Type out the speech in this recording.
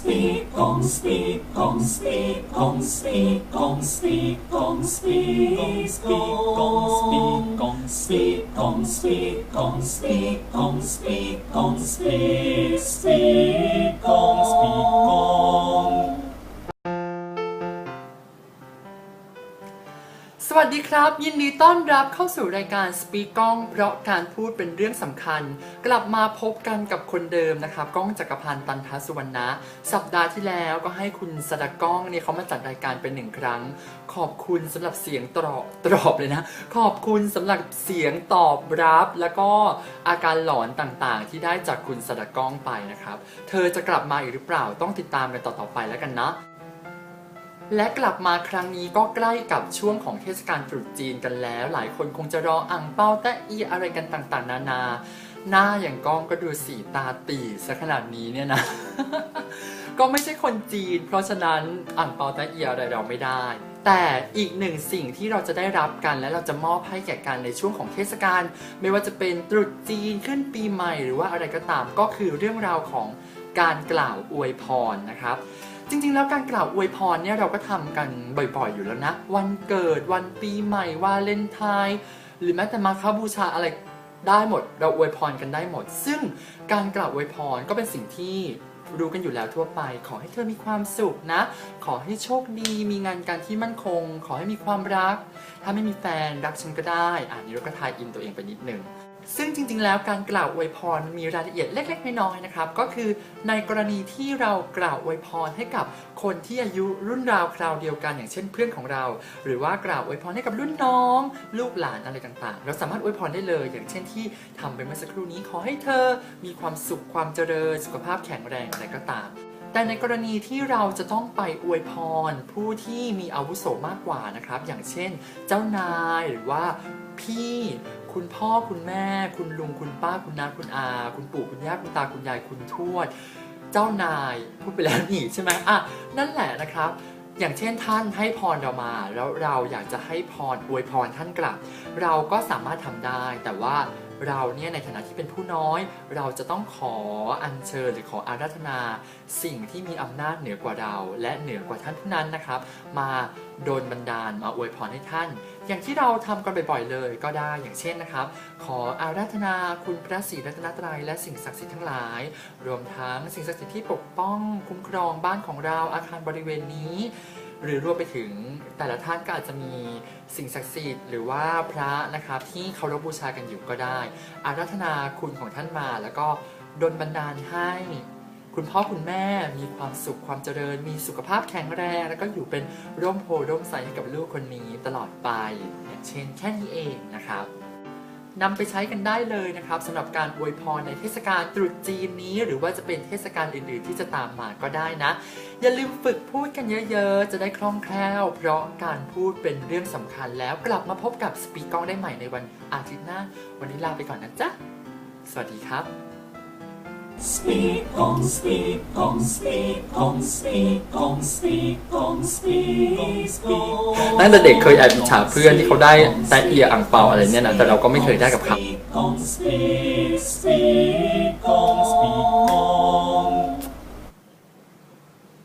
speak, come speak, come speak, come speak, come speak, come speak, come speak, come speak, come speak, come speak, come speak, come speak, speak. ครับ ยินดีต้อนรับเข้าสู่รายการ Speak กล้อง เพราะการพูดเป็นเรื่องสำคัญ กลับมาพบกันกับคนเดิมนะครับก้องจักรพันธ์ตันทสุวรรณะ สัปดาห์ที่แล้วก็ให้คุณสดากล้องเนี่ยเขามาจัดรายการเป็นหนึ่งครั้ง ขอบคุณสำหรับเสียงตรอบตรอบเลยนะ ขอบคุณสำหรับเสียงตอบรับ แล้วก็อาการหลอนต่างๆ ที่ได้จากคุณสดากล้องไปนะครับ เธอจะกลับมาอีกหรือเปล่าต้องติดตามกันต่อๆไปแล้วกันนะ และกลับมาครั้งนี้ก็ใกล้กับช่วงของเทศกาลตรุษจีนกันแล้ว หลายคนคงจะรออ่างเป้าแตะอีอะไรกันต่างๆ นานา หน้าอย่างก้องก็ดูสีตาตีซะขนาดนี้เนี่ยนะ ก็ไม่ใช่คนจีน เพราะฉะนั้นอ่างเปาแตะอีอะไรเราไม่ได้ แต่อีกหนึ่งสิ่งที่เราจะได้รับกันและเราจะมอบให้แก่กันในช่วงของเทศกาลไม่ว่าจะเป็นตรุษจีนขึ้นปีใหม่หรือว่าอะไรก็ตามก็คือเรื่องราวของการกล่าวอวยพรนะครับ จริงๆ แล้วการกล่าวอวยพรเนี่ยเราก็ทำกันบ่อยๆ อยู่แล้วนะ วันเกิดวันปีใหม่วาเลนไทน์หรือแม้แต่มาคาบูชาอะไรได้หมด เราอวยพรกันได้หมด ซึ่งการกล่าวอวยพรก็เป็นสิ่งที่รู้กันอยู่แล้วทั่วไป ขอให้เธอมีความสุขนะ ขอให้โชคดีมีงานการที่มั่นคง ขอให้มีความรัก ถ้าไม่มีแฟนรักฉันก็ได้ อ่านนี้เราก็ทายอินตัวเองไปนิดนึง ซึ่งจริงๆ แล้วการกล่าวอวยพรมีรายละเอียดเล็ก ๆ น้อยๆ นะครับ ก็คือในกรณีที่เรากล่าวอวยพรให้กับคนที่อายุรุ่นราวคราวเดียวกัน อย่างเช่นเพื่อนของเรา หรือว่ากล่าวอวยพรให้กับรุ่นน้อง ลูกหลานอะไรต่างๆ เราสามารถอวยพรได้เลย อย่างเช่นที่ทำไปเมื่อสักครู่นี้ขอให้เธอมีความสุขความเจริญ สุขภาพแข็งแรงอะไรก็ตาม แต่ในกรณีที่เราจะต้องไปอวยพร ผู้ที่มีอาวุโสมากกว่านะครับ อย่างเช่น เจ้านายหรือว่าพี่ คุณพ่อคุณแม่ คุณลุงคุณป้าคุณน้าคุณอา คุณปู่คุณย่าคุณตาคุณยายคุณทวด เจ้านายพูดไปแล้วนี่ใช่ไหมอะนั่นแหละนะครับอย่างเช่นท่านให้พรเรามา แล้วเราอยากจะให้พรอวยพรท่านกลับ เราก็สามารถทำได้แต่ว่า เราเนี่ยในฐานะที่เป็นผู้น้อย เราจะต้องขออัญเชิญหรือขออาราธนา สิ่งที่มีอำนาจเหนือกว่าเรา และเหนือกว่าท่านผู้นั้นนะครับ มาโดนบันดาลมาอวยพรให้ท่าน อย่างที่เราทำกันบ่อยๆเลยก็ได้อย่างเช่นนะครับ ขออาราธนาคุณพระศรีรัตนตรัยและสิ่งศักดิ์สิทธิ์ทั้งหลาย รวมทั้งสิ่งศักดิ์สิทธิ์ที่ปกป้องคุ้มครองบ้านของเราอาคารบริเวณนี้ หรือรวมไปถึงแต่ละท่านก็อาจจะมีสิ่งศักดิ์สิทธิ์หรือว่าพระนะครับที่เคารพบูชากันอยู่ก็ได้ อาราธนาคุณของท่านมา แล้วก็ดลบันดาลให้ คุณพ่อคุณแม่มีความสุขความเจริญ มีสุขภาพแข็งแรง แล้วก็อยู่เป็นร่มโพร่มใสให้กับลูกคนนี้ตลอดไปอย่างเช่นแค่นี้เองนะครับ นำไปใช้กันได้เลยนะครับสำหรับการอวยพรในเทศกาลตรุษจีนนี้ หรือว่าจะเป็นเทศกาลอื่น ๆ ที่จะตามมาก็ได้นะ อย่าลืมฝึกพูดกันเยอะ ๆ จะได้คล่องแคล่ว เพราะการพูดเป็นเรื่องสำคัญแล้วกลับมาพบกับสปีกกล้องได้ใหม่ในวันอาทิตย์หน้า วันนี้ลาไปก่อนนะจ๊ะ สวัสดีครับ Speak, gong speak, gong speak, gong speak, gong speak, gong speak, speak. ตั้งแต่เด็กเคยแอบอิจฉาเพื่อนที่เขาได้แต่เอียอ่างเปาอะไรเนี่ยนะแต่เราก็ไม่เคยได้กับเขา Gong speak, speak, gong